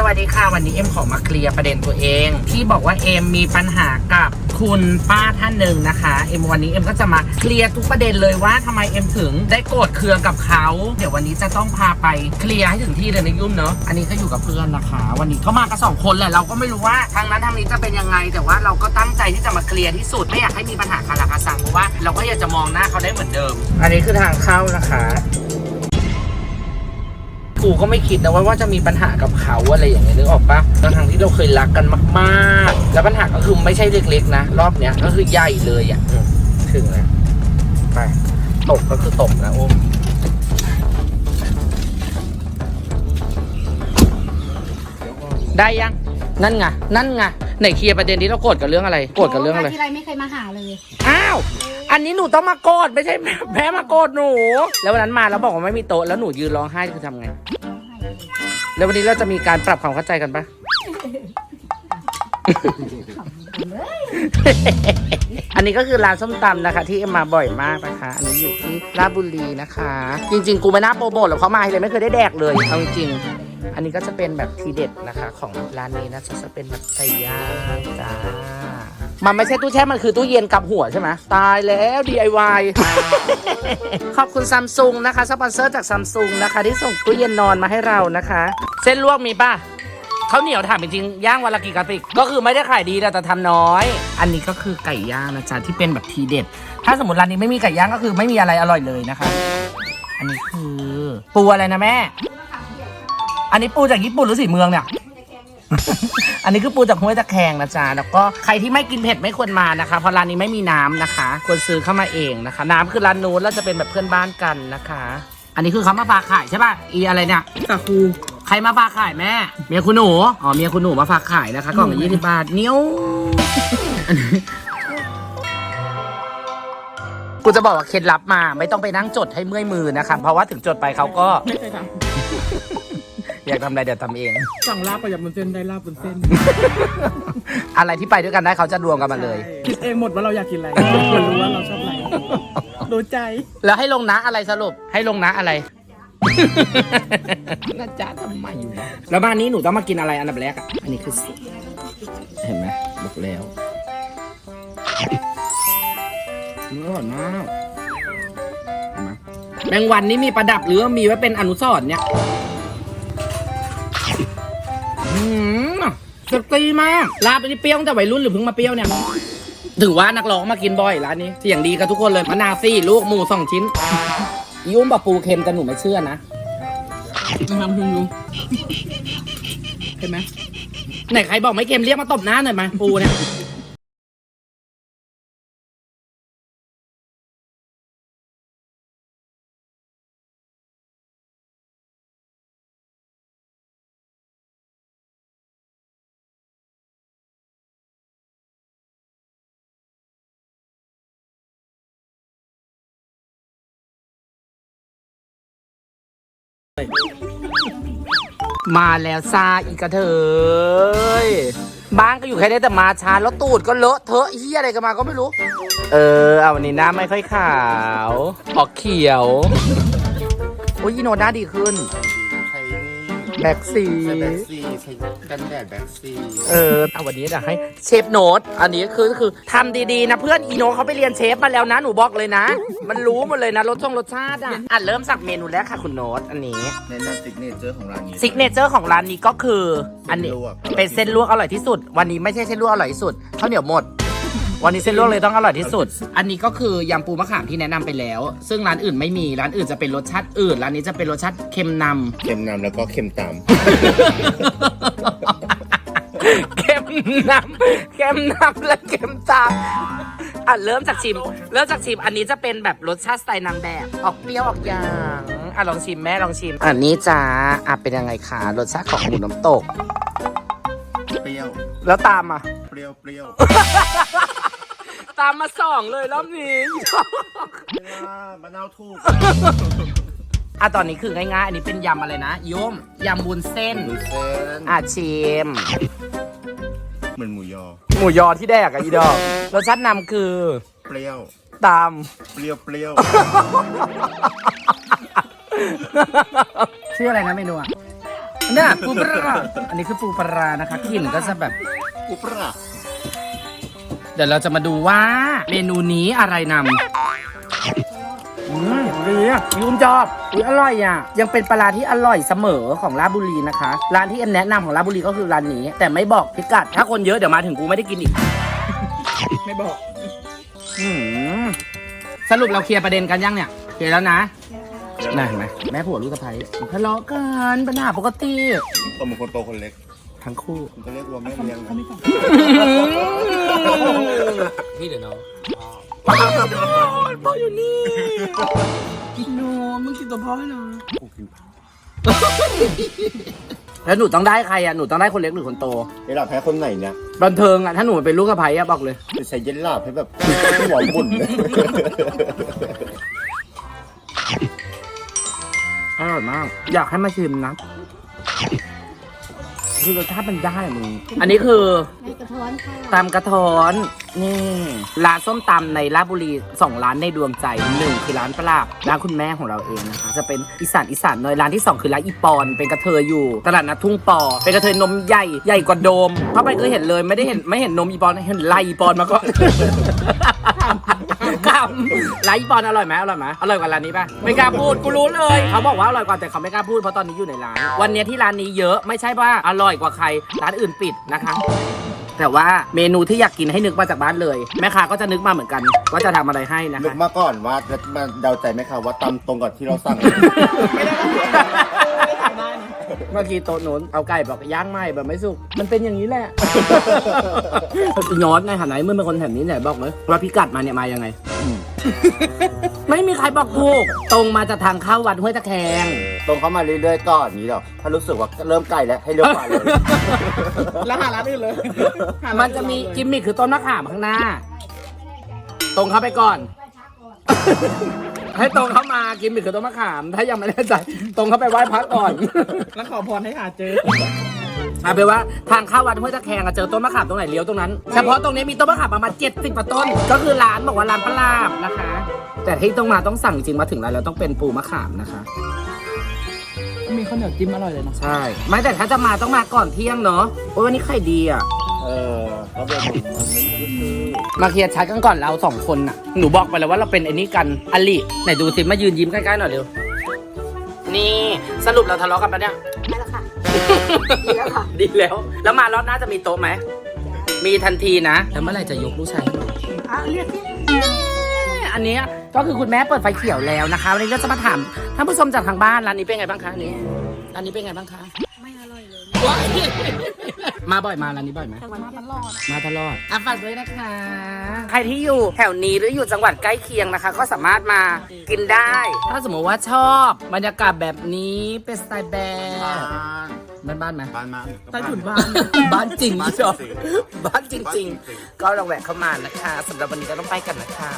สวัสดีค่ะ วันนี้เอ็มขอมาเคลียร์ประเด็นตัวเอง ที่บอกว่าเอ็มมีปัญหากับคุณป้าท่านหนึ่งนะคะเอ็มวันนี้เอ็มก็จะมาเคลียร์ทุกประเด็นเลยว่าทำไมเอ็มถึงได้โกรธเคืองกับเขา เดี๋ยววันนี้จะต้องพาไปเคลียร์ให้ถึงที่เลยนะยุ่มเนาะอันนี้ก็อยู่กับเพื่อนนะคะ วันนี้เขามากันสองคนแหละเราก็ไม่รู้ว่าทางนั้นทางนี้จะเป็นยังไง แต่ว่าเราก็ตั้งใจที่จะมาเคลียร์ที่สุดไม่อยากให้มีปัญหาคาราคาซังเพราะว่าเราก็อยากจะมองหน้าเขาได้เหมือนเดิม อันนี้คือทางเข้านะคะ กูก็ไม่คิดนะว่าว่าจะมีปัญหากับเขาอะไรอย่างเงี้ยนึกออกปะทั้งๆที่เราเคยรักกันมากๆ แล้วปัญหาก็คือไม่ใช่เล็กๆนะ รอบเนี้ยก็คือใหญ่เลยอะอืมถึงแล้วไปตกก็คือตกนะโอ้มได้ยัง นั่นไง นั่นไงไหนเคลียร์ประเด็นที่เราโกรธกับเรื่องอะไร โกรธกับเรื่องอะไร ที่ไรไม่เคยมาหาเลย อ้าว อันนี้หนูต้องมาโกรธไม่ใช่แพ้มาโกรธหนู แล้ววันนั้นมาแล้วบอกว่าไม่มีโต๊ะแล้วหนูยืนร้องไห้คือทำไง แล้ววันนี้เราจะมีการปรับความเข้าใจกันปะอันนี้ก็คือร้านส้มตำนะคะ ที่เอ็มมาบ่อยมากนะคะ อันนี้อยู่ที่ราชบุรีนะคะ จริง ๆ กูไม่น่าโปรโมทหรอกเพราะมาทีเลยไม่เคยได้แดกเลยเอาจริงๆอันนี้ก็จะเป็นแบบทีเด็ดนะคะ ของร้านนี้นะจะเป็นแบบไก่ย่างจ้า มันไม่ใช่ตู้แช่มันคือตู้เย็นกับหัวใช่ไหมตายแล้ว DIY ขอบคุณซัมซุงนะคะสปอนเซอร์จากซัมซุงนะคะ ที่ส่งตู้เย็นนอนมาให้เรานะคะ เส้นลวกมีป่ะข้าเหนียวถามจริงๆย่างวันละกี่กระติก ก็คือไม่ได้ขายดีแต่แต่ทำน้อย อันนี้ก็คือไก่ย่างนะจ๊ะที่เป็นแบบทีเด็ด ถ้าสมมติร้านนี้ไม่มีไก่ย่างก็คือไม่มีอะไรอร่อยเลยนะคะ อันนี้คือปูอะไรนะแม่ อันนี้ปูจากญี่ปุ่นหรือสีเมืองเนี่ย อันนี้คือปูจากห้วยตะแคงนะจ๊ะแล้วก็ใครที่ไม่กินเผ็ดไม่ควรมานะคะ เพราะร้านนี้ไม่มีน้ำนะคะ ควรซื้อเข้ามาเองนะคะ น้ำคือร้านนู้นแล้วจะเป็นแบบเพื่อนบ้านกันนะคะ อันนี้คือเขามาฝากขายใช่ป่ะอีอะไรเนี่ยสาคูใครมาฝากขายแม่ เมียคุณหนู อ๋อ เมียคุณหนูมาฝากขายนะคะกล่องละยี่สิบบาทเนี้ยวกูจะบอกว่าเคล็ดลับมา ไม่ต้องไปนั่งจดให้เมื่อยมือนะคะ เพราะว่าถึงจดไปเขาก็ไม่เคยท อยากทำอะไรเดี๋ยวทำเองำสั่งลาบประหยัดบนเส้นได้ลาบบนเส้นอะไรที่ไปด้วยกันได้เขาจะรวมกันมาเลยคิดเองหมดว่าเราอยากกินอะไรคนรู้ว่าเราชอบอะไรรู้ใจ แล้วให้ลงนะอะไรสรุปให้ลงนะอะไรน่าจะทำไมอยู่นะแล้วบ้านนี้หนูต้องมากินอะไรอันดับแรกอะ อันนี้คือสุดเห็นไหมบอกแล้วนี่อร่อยมากเห็นไหมแมงวันนี่มีประดับหรือว่ามีไว้เป็นอนุสรณ์เนี่ยอืม สตรีมากลาบไปนี่เปรี้ยวตั้งแต่วัยรุ่นหรือเพิ่งมาเปรี้ยวเนี่ยถือว่านักร้องมากินบ่อยร้านนี้เสียงดีกับทุกคนเลยมะนาวซี่ลูกหมูสองชิ้นยุ่มบะปูเค็มแต่หนูไม่เชื่อนะทำคุณลุงเห็นไหมไหนใครบอกไม่เค็มเรียกมาตบหน้าหน่อยมาปูเนี่ย มาแล้วซาอีกกระเทยบ้านก็อยู่แค่นี้แต่มาช้าแล้วตูดก็เลอะเทอะเฮียอะไรกันมาก็ไม่รู้ เออเอาวันนี้หน้าไม่ค่อยขาวออกเขียว โอ้ยยีโนหน้าดีขึ้น แบ็กซีใช้แบ็กซีใช้กันแดดแบ็กซีเออเอาวันนี้จะให้เชฟโน้ตอันนี้คือคือทำดีๆนะเพื่อนอีโนตเขาไปเรียนเชฟมาแล้วนะหนูบอกเลยนะ มันรู้หมดเลยนะรสชงรสชาติอะอะเริ่มสักเมนูแรกค่ะคุณโน้ตอันนี้ในนำซิกเนเจอร์ของร้านนี้ ซิกเนเจอร์ของร้านนี้ก็คือ อันนี้เส้นลวก เป็นเส้นลวกอร่อยที่สุด วันนี้ไม่ใช่เส้นลวกอร่อยที่สุดข้าวเหนียวหมด วันนี้เส้นลวกเลยต้องอร่อยที่สุด อันนี้ก็คือยำปูมะขามที่แนะนำไปแล้ว ซึ่งร้านอื่นไม่มีร้านอื่นจะเป็นรสชาติอื่นร้านนี้จะเป็นรสชาติเค็มนำ เค็มนำแล้วก็เค็มตาม เค็มน้ำเค็มน้ำและเค็มตามอะเริ่มจากชิม เริ่มจากชิม อันนี้จะเป็นแบบรสชาติสไตล์นางแบบ ออกเปรี้ยวออกยางอะลองชิมแม่ลองชิม อันนี้จ้าอะเป็นยังไงคะรสชาติของหมูน้ำตก เปรี้ยว แล้วตามอะ เปรี้ยวเปรี้ยว ตามมาสองเลยรอบนี้ มะนาวถูกอะตอนนี้คือง่ายๆ อันนี้เป็นยำอะไรนะโยมยำบุญเส้นหมูเส้นอะชิม เหมือนหมูยอ หมูยอที่แดกอะอีดอกรสชาตินำคือเปรี้ยว ตาม เปรี้ยวเปรี้ยวชื่ออะไรนะเมนูอะเนี่ยปูปลาร้าอันนี้คือปูปลาร้านะคะกลิ่นก็จะแบบอุปรา เดี๋ยวเราจะมาดูว่าเมนูนี้อะไรนำอืมดีอะยุ่มจอบอุ้ยอร่อยอะ ยังเป็นปลาร้าที่อร่อยเสมอของราชบุรีนะคะ ร้านที่เอ็มแนะนำของราชบุรีก็คือร้านนี้ แต่ไม่บอกพิกัด ถ้าคนเยอะเดี๋ยวมาถึงกูไม่ได้กินอีก ไม่บอกอืมสรุปเราเคลียร์ประเด็นกันยังเนี่ยเคลียร์แล้วนะน่ะเห็นไหมแม่ผัวลูกสะใภ้ทะเลาะกันปัญหาปกติคนเหมือนคนโตคนเล็ก ทั้งคู่มันก็เรียกว่าแม่เลี้ยงนะพี่เดี๋ยวน้องพ่ออยู่นี่หนูมึงกินตัวพ่อให้หน่อยกูกินผักแล้วหนูต้องได้ใครอะหนูต้องได้คนเล็กหรือคนโตไอ้หลับแพ้คนไหนเนี่ยบันเทิงอะถ้าหนูเป็นลูกสะใภ้อะบอกเลยจะใช้เย็นหลับให้แบบหัวบุ่นเลยอร่อยมาก อยากให้มาชิมนะ คือรสชาติมันได้อะมึงอันนี้คือ ในกระท้อนค่ะตำกระท้อนนี่ร้านส้มตำในราชบุรีสองร้านในดวงใจหนึ่งคือร้านปลาบร้านคุณแม่ของเราเองนะคะ จะเป็นอีสานอีสานหน่อยร้านที่สองคือร้านอีปอน เป็นกระเทยอยู่ ตลาดนัดทุ่งปอ เป็นกระเทยนมใหญ่ใหญ่กว่าโดมเข้าไปก็เห็นเลยไม่ได้เห็นไม่เห็นนมอีปอนเห็นไหลอีปอนมาก่อน กำร้านอีปอนอร่อยไหมอร่อยไหมอร่อยกว่าร้านนี้ป่ะไม่กล้าพูดกูรู้เลย เขาบอกว่าอร่อยกว่าแต่เขาไม่กล้าพูดเพราะตอนนี้อยู่ในร้าน วันนี้ที่ร้านนี้เยอะไม่ใช่ว่าอร่อยกว่าใครร้านอื่นปิดนะคะแต่ว่าเมนูที่อยากกินให้นึกมาจากบ้านเลย แม่ค้าก็จะนึกมาเหมือนกันว่าจะทำอะไรให้นะนึกมาก่อนว่าแล้วมาเดาใจไหมคะว่าตำตรงกับที่เราสั่ง เมื่อกี้โต๊ะโน้นเอาไก่บอกย่างไหมแบบไม่สุก มันเป็นอย่างนี้แหละ ย้อนในฐานะเมื่อเป็นคนแถบนี้ไหนบอกเลยว่าพิกัดมาเนี่ยมายังไง ไม่มีใครบอกถูกตรงมาจากทางเข้าวัดห้วยตะแคง ตรงเข้ามาเรื่อยๆก่อนนี้หรอถ้ารู้สึกว่าเริ่มใกล้แล้วให้เลี้ยวขวาเลย แล้วหาร้านอื่นเลยหาร้ามันจะมีกิมมิคคือต้นมะขามข้างหน้า ตรงเข้าไปก่อน ให้ตรงเข้ามากิมมิคคือต้นมะขาม ถ้ายังไม่แน่ใจตรงเข้าไปไหว้พระก่อนแล้วขอพรให้หาเจอ เอาเป็นว่าทางเข้าวัดห้วยตะแคงอะเจอต้นมะขามตรงไหนเลี้ยวตรงนั้น เฉพาะตรงนี้มีต้นมะขามประมาณเจ็ดสิบกว่าต้น ก็คือร้านบอกว่าร้านปลาลาบนะคะ แต่ที่ต้องมาต้องสั่งจริงมาถึงร้านแล้วต้องเป็นปูมะขามนะคะ มีข้าวเหนียวจิ้มอร่อยเลยเนาะใช่ ไม่แต่ถ้าจะมาต้องมาก่อนเที่ยงเนาะโอ้ยวันนี้ไข่ดีอะ เออแล้วเดี๋ยวมันไม่คือมาเคลียร์ชัดกันก่อนเราสองคนน่ะ หนูบอกไปแล้วว่าเราเป็นไอ้นี่กันอลิไหนดูสิมายืนยิ้มใกล้ๆหน่อยเร็ว นี่สรุปเราทะเลาะกันปะเนี่ยไม่ละค่ะ ดีแล้วค่ะ ดีแล้ว แล้วมารอบหน้าจะมีโต๊ะไหม มีทันทีนะ แล้วเมื่อไหร่จะยกลูกชายให้หนูอะเรียกที่อันเนี้ยก็คือคุณแม่เปิดไฟเขียวแล้วนะคะวันนี้ก็จะมาถามท่านผู้ชมจากทางบ้านร้านนี้เป็นไงบ้างคะอันนี้ร้านนี้เป็นไงบ้างคะ ไม่อร่อยเลย มาบ่อยมาร้านนี้บ่อยไหมแต่วันตลอดมาตลอดอะฝากด้วยนะคะ ใครที่อยู่แถวนี้หรืออยู่จังหวัดใกล้เคียงนะคะ ก็สามารถมากินได้ ถ้าสมมติว่าชอบบรรยากาศแบบนี้เป็นสไตล์แบบบ้านบ้านๆไหมบ้านมาใต้ถุนบ้านบ้านจริงบ้านชอบจริงบ้านจริงบ้านจริง ๆ ก็ลองแวะเข้ามานะคะสำหรับวันนี้ก็ต้องไปกันนะคะ